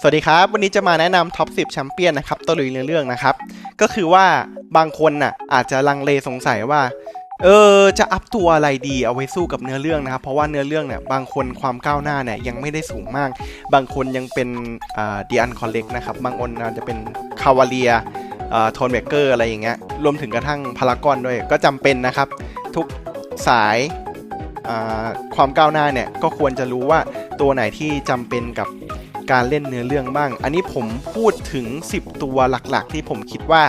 สวัสดีครับ วันนี้จะมาแนะนำท็อป 10แชมเปี้ยนนะครับตัวลุยเนื้อเรื่องนะครับ ก็คือว่าบางคนน่ะอาจจะลังเลสงสัยว่าเออจะอัพตัวอะไรดีเอาไว้สู้กับเนื้อเรื่องนะครับเพราะว่าเนื้อเรื่องเนี่ยบางคนความก้าวหน้าเนี่ยยังไม่ได้สูงมาก บางคนยังเป็นอ่าดีอันคอลเลกนะครับบางคนอาจจะเป็นคาวาเลียโทนเบเกอร์อะไรอย่างเงี้ยรวมถึงกระทั่งพารากอนด้วยก็จำเป็นนะครับ ทุกสายความก้าวหน้าเนี่ยก็ควรจะรู้ว่าตัวไหนที่จำเป็นกับ การเล่นเนื้อเรื่องบ้าง อันนี้ผมพูดถึง 10 ตัวหลักๆ ที่ผมคิดว่า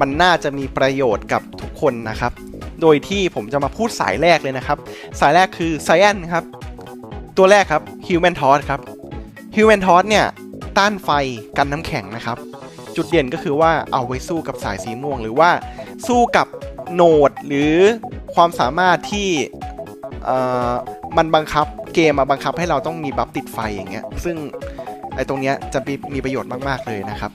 มันน่าจะมีประโยชน์กับทุกคนนะครับ โดยที่ผมจะมาพูดสายแรกเลยนะครับ สายแรกคือไซแอนครับ ตัวแรกครับ Human Torch ครับ Human Torch เนี่ย ต้านไฟกันน้ำแข็งนะครับ จุดเด่นก็คือว่าเอาไว้สู้กับสายสีม่วง หรือว่าสู้กับโหนดหรือความสามารถที่มันบังคับเกมมาบังคับให้เราต้องมีบัฟติดไฟอย่างเงี้ย ซึ่ง ไอ้ตรงเนี้ยจะมีมีประโยชน์มากๆเลยนะครับ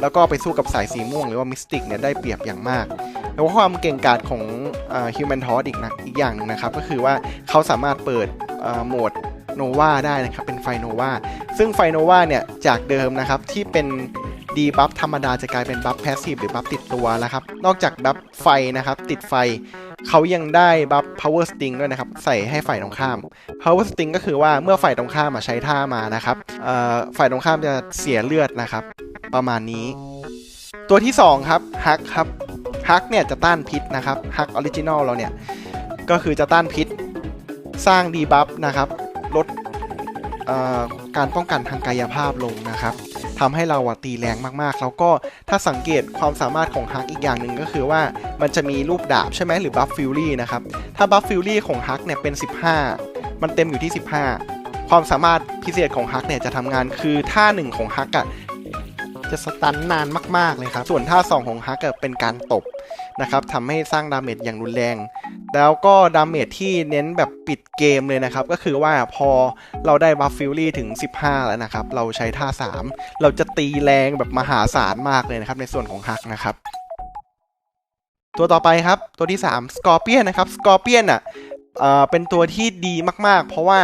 แล้วก็ไปสู้กับสายสีม่วงหรือว่ามิสติกเนี่ยได้เปรียบอย่างมาก แล้วความเก่งกาจของฮิวแมนทอสอีกนะอีกอย่างหนึ่งนะครับ ก็คือว่าเขาสามารถเปิดโหมดโนวาได้นะครับ เป็นไฟโนวาซึ่งไฟโนวาเนี่ย จากเดิมนะครับ ที่เป็นดีบัฟธรรมดาจะกลายเป็นบัฟแพสซีฟหรือบัฟติดตัวแล้วครับ นอกจากบัฟไฟนะครับ ติดไฟ เขายังได้บัฟ power sting ด้วยนะครับ ใส่ให้ฝ่ายตรงข้าม power sting ก็คือว่าเมื่อฝ่ายตรงข้ามมาใช้ท่ามานะครับฝ่ายตรงข้ามจะเสียเลือดนะครับ ประมาณนี้ ตัวที่ 2 ครับฮักครับฮักเนี่ยจะต้านพิษนะครับฮักออริจินอลเราเนี่ย ก็คือจะต้านพิษ สร้างดีบัฟนะครับ ลดการป้องกันทางกายภาพลงนะครับ ทำให้เราตีแรงมากๆ แล้วก็ถ้าสังเกตความสามารถของฮักอีกอย่างหนึ่งก็คือว่ามันจะมีรูปดาบใช่ไหมหรือบัฟฟิลลี่นะครับ ถ้าบัฟฟิลลี่ของฮักเนี่ยเป็น 15 มันเต็มอยู่ที่ 15 ความสามารถพิเศษของฮักเนี่ยจะทำงานคือท่าหนึ่งของฮักอะจะสตันนานมาก ๆ เลยครับ ส่วนท่าสองของฮักเป็นการตบนะครับทำให้สร้างดาเมจอย่างรุนแรง แล้วก็ดาเมจที่เน้นแบบปิดเกมเลยนะครับ ก็คือว่าพอเราได้บัฟฟิลลี่ถึง 15 แล้วนะครับ เราใช้ท่า 3 เราจะตีแรงแบบมหาศาลมากเลยนะครับในส่วนของฮักนะครับ ตัวต่อไปครับ ตัวที่3 Scorpion นะครับ Scorpion อะเอ่อเป็นตัวที่ดีมากๆ เพราะว่า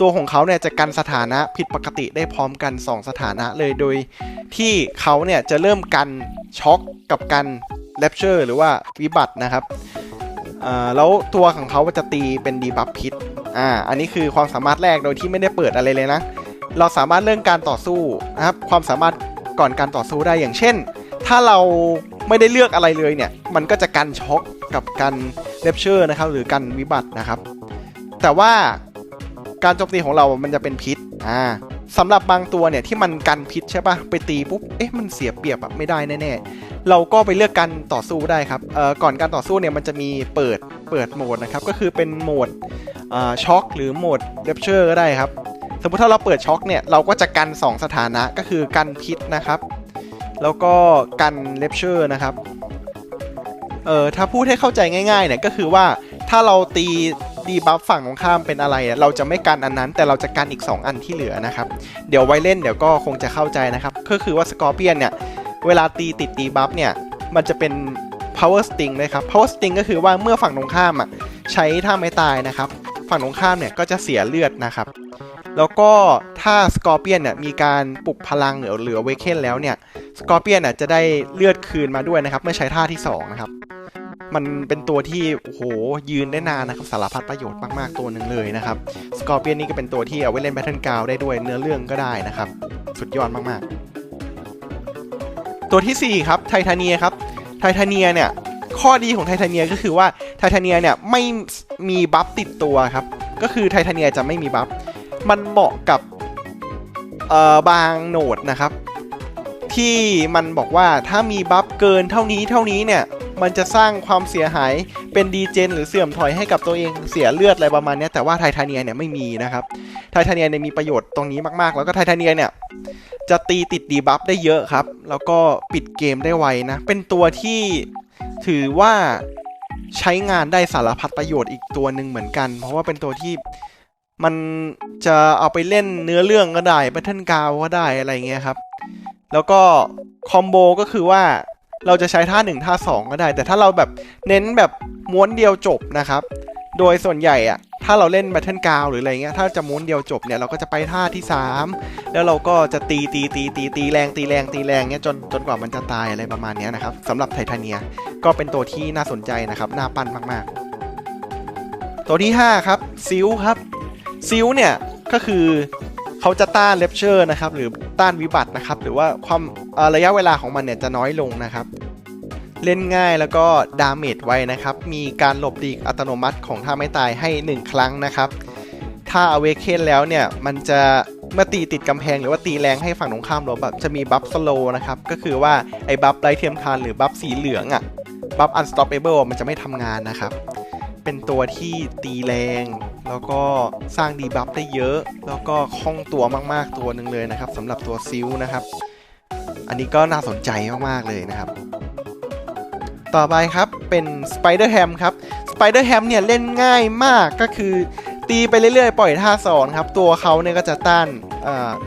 ตัวของเขาเนี่ยจะกันสถานะผิดปกติได้พร้อมกัน 2 สถานะเลยโดยที่เขาเนี่ยจะเริ่มกันช็อกกับกันแรปเชอร์หรือว่าวิบัตินะครับ แล้วตัวของเขาจะตีเป็นดีบัฟพิษอ่าอันนี้คือความสามารถแรกโดยที่ไม่ได้เปิดอะไรเลยนะ เราสามารถเริ่มการต่อสู้นะครับความสามารถก่อนการต่อสู้ได้อย่างเช่น ถ้าเราไม่ได้เลือกอะไรเลยเนี่ย มันก็จะกันช็อกกับกันเลปเชอร์นะครับหรือกันวิบัตินะครับ แต่ว่าการโจมตีของเรามันจะเป็นพิษอ่า สำหรับบางตัวเนี่ยที่มันกันพิษใช่ปะไปตีปุ๊บเอ๊ะมันเสียเปรียบแบบไม่ได้แน่ๆเราก็ไปเลือกการต่อสู้ได้ครับเอ่อก่อนการต่อสู้เนี่ยมันจะมีเปิดเปิดโหมดนะครับก็คือเป็นโหมดอ่าช็อกหรือโหมดเลปเชอร์ก็ได้ครับสมมติถ้าเราเปิดช็อกเนี่ยเราก็จะกัน 2 สถานะก็คือกันพิษนะครับ แล้วก็กันเลปเชอร์นะครับเออถ้าพูดให้เข้าใจง่ายๆเนี่ยก็คือว่าถ้าเราตี ดีบัฟฝั่งตรงข้ามเป็นอะไร เราจะไม่กันอันนั้น แต่เราจะกันอีก 2 อันที่เหลือนะครับ เดี๋ยวไว้เล่นเดี๋ยวก็คงจะเข้าใจนะครับ ก็คือว่าสกอร์เปียนเนี่ยเวลาตีติดดีบัฟเนี่ย มันจะเป็น power sting เลยครับ power sting ก็คือว่าเมื่อฝั่งตรงข้ามอะใช้ท่าไม้ตายนะครับ ฝั่งตรงข้ามเนี่ยก็จะเสียเลือดนะครับ แล้วก็ถ้าสกอร์เปียนเนี่ยมีการปลุกพลังเหลือเหลือเวเคนแล้วเนี่ยสกอร์เปียนอะจะได้เลือดคืนมาด้วยนะครับเมื่อใช้ท่าที่2นะครับ มันเป็นตัวที่โอ้โหยืนได้นานนะครับสารพัดประโยชน์มากๆตัวหนึ่งเลยนะครับสกอร์เปียนนี่ก็เป็นตัวที่เอาไว้เล่นแบทเทิลกาวได้ด้วยเนื้อเรื่องก็ได้นะครับ สุดยอดมากๆ ตัวทีสี่ 4 ครับไททาเนียครับไททาเนียเนี่ยข้อดีของไททาเนียก็คือว่าไททาเนียเนี่ยไม่มีบัฟติดตัวครับ ก็คือไททาเนียจะไม่มีบัฟมันเหมาะกับเออบางโหนดนะครับ ที่มันบอกว่าถ้ามีบัฟเกินเท่านี้เท่านี้เนี่ย มันจะสร้างความเสียหายเป็นดีเจนหรือเสื่อมถอยให้กับตัวเองเสียเลือดอะไรประมาณนี้แต่ว่าไททาเนียเนี่ยไม่มีนะครับไททาเนียเนี่ยมีประโยชน์ตรงนี้มากๆ แล้วก็ไททาเนียเนี่ยจะตีติดดีบัฟได้เยอะครับ แล้วก็ปิดเกมได้ไวนะ เป็นตัวที่ถือว่าใช้งานได้สารพัดประโยชน์อีกตัวหนึ่งเหมือนกัน เพราะว่าเป็นตัวที่มันจะเอาไปเล่นเนื้อเรื่องก็ได้แบทเทิลกาวก็ได้อะไรเงี้ยครับ แล้วก็คอมโบก็คือว่า เราจะใช้ท่า 1 ท่า 2 ก็ได้ แต่ถ้าเราแบบเน้นแบบม้วนเดียวจบนะครับ โดยส่วนใหญ่อะถ้าเราเล่น Battle g r o u n d หรืออะไรเงี้ยถ้าจะม้วนเดียวจบเนี่ยเราก็จะไปท่าที่ 3 แล้วเราก็จะตีตีตีตีตีแรงตีแรงตีแรงเงี้ยจนจนกว่ามันจะตายอะไรประมาณนี้นะครับสำหรับไททาเนียก็เป็นตัวที่น่าสนใจนะครับน่าปั้นมากๆ ตัวที่ 5 ครับซิลครับซิลเนี่ยก็คือ เขาจะต้านเลปเชอร์นะครับหรือต้านวิบัตินะครับหรือว่าความระยะเวลาของมันเนี่ยจะน้อยลงนะครับ เล่นง่ายแล้วก็ดาเมจไวนะครับ มีการหลบดีกอัตโนมัติของท่าไม่ตายให้ 1 ครั้งนะครับ ถ้าอเวเคนแล้วเนี่ยมันจะเมื่อตีติดกำแพงหรือว่าตีแรงให้ฝั่งตรงข้ามลบแบบจะมีบัฟสโลนะครับ ก็คือว่าไอ้บัฟไรเทียมทานหรือบัฟสีเหลืองอะ่ะบัฟอันสต็อปเอเบิลมันจะไม่ทำงานนะครับ เป็นตัวที่ตีแรง แล้วก็สร้างดีบัฟได้เยอะ แล้วก็คล่องตัวมากๆตัวหนึ่งเลยนะครับสำหรับตัวซิลนะครับ อันนี้ก็น่าสนใจมากๆเลยนะครับ ต่อไปครับเป็น Spider Ham ครับ Spider Ham เนี่ยเล่นง่ายมากก็คือตีไปเรื่อยๆ ปล่อยท่าสอนครับ ตัวเขาเนี่ยก็จะต้าน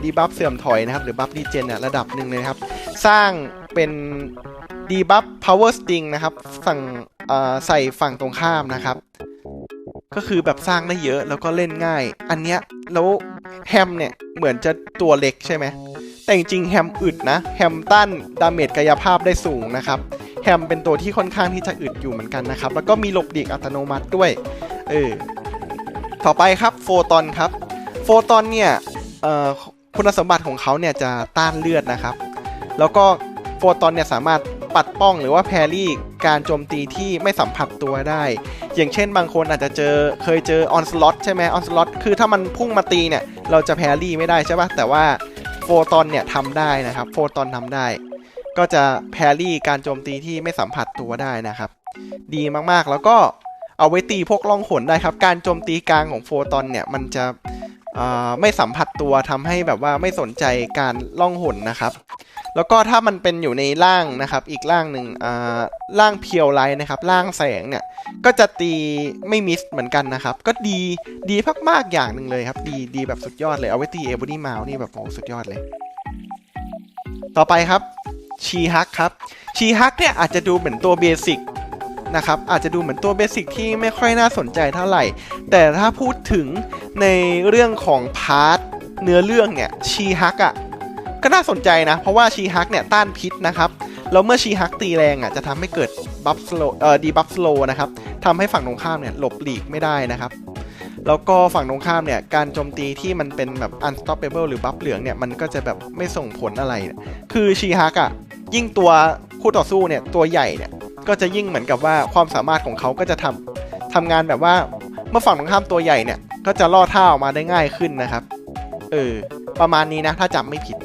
ดีบัฟเสื่อมถอยนะครับ หรือบัฟดีเจนเนี่ยระดับหนึ่งเลยครับ สร้างเป็นดีบัฟ power sting นะครับ ฝั่งใส่ฝั่งตรงข้ามนะครับ ก็คือแบบสร้างได้เยอะแล้วก็เล่นง่าย อันเนี้ยแล้วแฮมเนี่ยเหมือนจะตัวเล็กใช่ไหมแต่จริงๆแฮมอึดนะแฮมต้านดาเมจกายภาพได้สูงนะครับแฮมเป็นตัวที่ค่อนข้างที่จะอึดอยู่เหมือนกันนะครับ แล้วก็มีหลบดีกอัตโนมัติด้วยเออต่อไปครับโฟตอนครับโฟตอนเนี่ยคุณสมบัติของเขาเนี่ยจะต้านเลือดนะครับ แล้วก็โฟตอนเนี่ยสามารถ ปัดป้องหรือว่าแพรี่การโจมตีที่ไม่สัมผัสตัวได้ อย่างเช่นบางคนอาจจะเจอเคยเจอออนสล็อตใช่ไหมออนสล็อตคือถ้ามันพุ่งมาตีเนี่ย เราจะแพรี่ไม่ได้ใช่ปะแต่ว่าโฟตอนเนี่ยทำได้นะครับโฟตอนทำได้ ก็จะแพรี่การโจมตีที่ไม่สัมผัสตัวได้นะครับ ดีมากๆแล้วก็เอาไว้ตีพวกล่องหนได้ครับ การโจมตีกลางของโฟตอนเนี่ยมันจะไม่สัมผัสตัวทำให้แบบว่าไม่สนใจการล่องหนนะครับ แล้วก็ถ้ามันเป็นอยู่ในร่างนะครับ อีกร่างหนึ่งอ่าร่างเพียวไลท์นะครับร่างแสงเนี่ยก็จะตีไม่มิสเหมือนกันนะครับ ก็ดีดีมากๆอย่างหนึ่งเลยครับ ดีดีแบบสุดยอดเลยเอาไว้ตีเอเบอรี่มานี่แบบโอ้สุดยอดเลย ต่อไปครับชีฮักครับชีฮักเนี่ยอาจจะดูเหมือนตัวเบสิกนะครับอาจจะดูเหมือนตัวเบสิกที่ไม่ค่อยน่าสนใจเท่าไหร่ แต่ถ้าพูดถึงในเรื่องของพาร์ทเนื้อเรื่องเนี่ยชีฮักอะ ก็น่าสนใจนะ เพราะว่าชีฮักเนี่ยต้านพิษนะครับ แล้วเมื่อชีฮักตีแรงอะจะทำให้เกิดบัฟสโลเอ่อดีบัฟสโลนะครับทำให้ฝั่งตรงข้ามเนี่ยหลบหลีกไม่ได้นะครับ แล้วก็ฝั่งตรงข้ามเนี่ยการโจมตีที่มันเป็นแบบ unstoppable หรือบัฟเหลืองเนี่ยมันก็จะแบบไม่ส่งผลอะไร คือชีฮักอะยิ่งตัวคู่ต่อสู้เนี่ยตัวใหญ่เนี่ยก็จะยิ่งเหมือนกับว่าความสามารถของเขาก็จะทำทำงานแบบว่าเมื่อฝั่งตรงข้ามตัวใหญ่เนี่ยก็จะล่อท่าออกมาได้ง่ายขึ้นนะครับ เออ ประมาณนี้นะ ถ้าจำไม่ผิด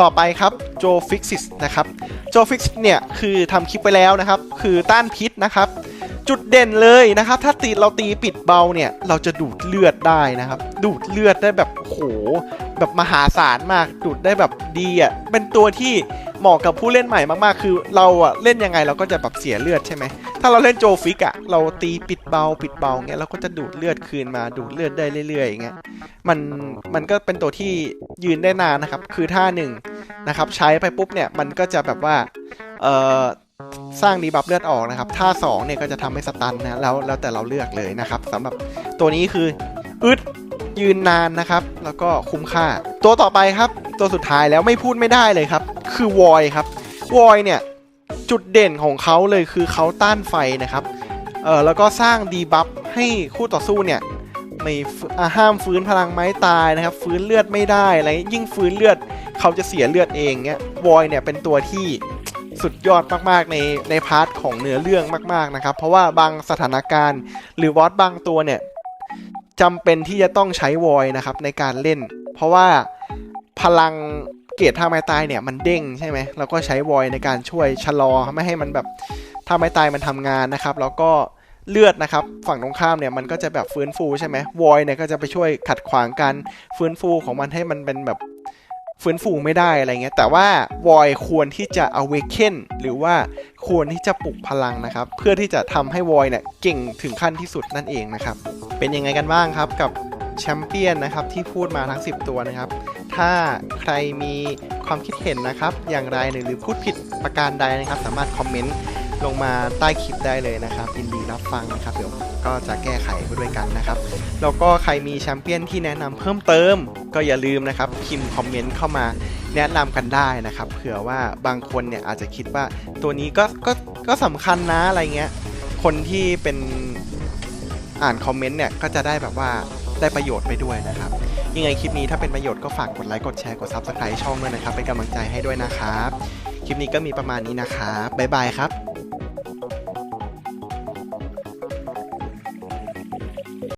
ต่อไปครับโจฟิกซิสนะครับโจฟิกซิสเนี่ยคือทำคลิปไปแล้วนะครับ คือต้านพิษนะครับ จุดเด่นเลยนะครับ ถ้าตีเราตีปิดเบาเนี่ย เราจะดูดเลือดได้นะครับ ดูดเลือดได้แบบโห แบบมหาศาลมากดูดได้แบบดีอะเป็นตัวที่เหมาะกับผู้เล่นใหม่มากๆ คือเราอะเล่นยังไงเราก็จะแบบเสียเลือดใช่ไหมถ้าเราเล่นโจฟิกอะเราตีปิดเบาปิดเบาเงี้ยเราก็จะดูดเลือดคืนมาดูดเลือดได้เรื่อยๆอย่างเงี้ยมันมันก็เป็นตัวที่ยืนได้นานนะครับคือท่าหนึ่งนะครับใช้ไปปุ๊บเนี่ยมันก็จะแบบว่าเอ่อสร้างดีบัฟเลือดออกนะครับท่า2เนี่ยก็จะทำให้สตันนะแล้วแล้วแต่เราเลือกเลยนะครับสำหรับตัวนี้คืออึด ยืนนานนะครับ แล้วก็คุ้มค่า ตัวต่อไปครับ ตัวสุดท้ายแล้วไม่พูดไม่ได้เลยครับ คือวอยครับวอยเนี่ยจุดเด่นของเขาเลยคือเขาต้านไฟนะครับเออแล้วก็สร้างดีบัฟให้คู่ต่อสู้เนี่ยไม่ห้ามฟื้นพลังไม้ตายนะครับ ฟื้นเลือดไม่ได้อะไรยิ่งฟื้นเลือดเขาจะเสียเลือดเองเงี้ยวอยเนี่ยเป็นตัวที่สุดยอดมากๆในในพาร์ทของเนื้อเรื่องมาก ๆนะครับ เพราะว่าบางสถานการณ์ หรือวอตบางตัวเนี่ย จำเป็นที่จะต้องใช้วอยนะครับในการเล่น เพราะว่าพลังเกรดท่าไม้ตายเนี่ยมันเด้งใช่ไหมเราก็ใช้วอยในการช่วยชะลอไม่ให้มันแบบท่าไม้ตายมันทำงานนะครับ แล้วก็เลือดนะครับ ฝั่งตรงข้ามเนี่ยมันก็จะแบบฟื้นฟูใช่ไหมวอยเนี่ยก็จะไปช่วยขัดขวางการฟื้นฟูของมันให้มันเป็นแบบ ฟื้นฟูไม่ได้อะไรเงี้ย แต่ว่าวอยควรที่จะ awaken หรือว่าควรที่จะปลุกพลังนะครับ เพื่อที่จะทำให้วอยเนี่ยเก่งถึงขั้นที่สุดนั่นเองนะครับ เป็นยังไงกันบ้างครับกับแชมเปี้ยนนะครับที่พูดมาทั้ง 10 ตัวนะครับ ถ้าใครมีความคิดเห็นนะครับ อย่างไรหรือพูดผิดประการใดนะครับ สามารถคอมเมนต์ ลงมาใต้คลิปได้เลยนะครับยินดีรับฟังนะครับเดี๋ยวก็จะแก้ไขไปด้วยกันนะครับแล้วก็ใครมีแชมเปี้ยนที่แนะนำเพิ่มเติม ก็อย่าลืมนะครับพิมพ์คอมเมนต์เข้ามาแนะนำกันได้นะครับเผื่อว่าบางคนเนี่ยอาจจะคิดว่าตัวนี้ก็ก็ก็สำคัญนะอะไรเงี้ยคนที่เป็นอ่านคอมเมนต์เนี่ยก็จะได้แบบว่าได้ประโยชน์ไปด้วยนะครับ ยังไงคลิปนี้ถ้าเป็นประโยชน์ก็ฝากกดไลค์กดแชร์กด Subscribe ช่องด้วยนะครับเป็นกำลังใจให้ด้วยนะครับ คลิปนี้ก็มีประมาณนี้นะครับบ๊ายบายครับ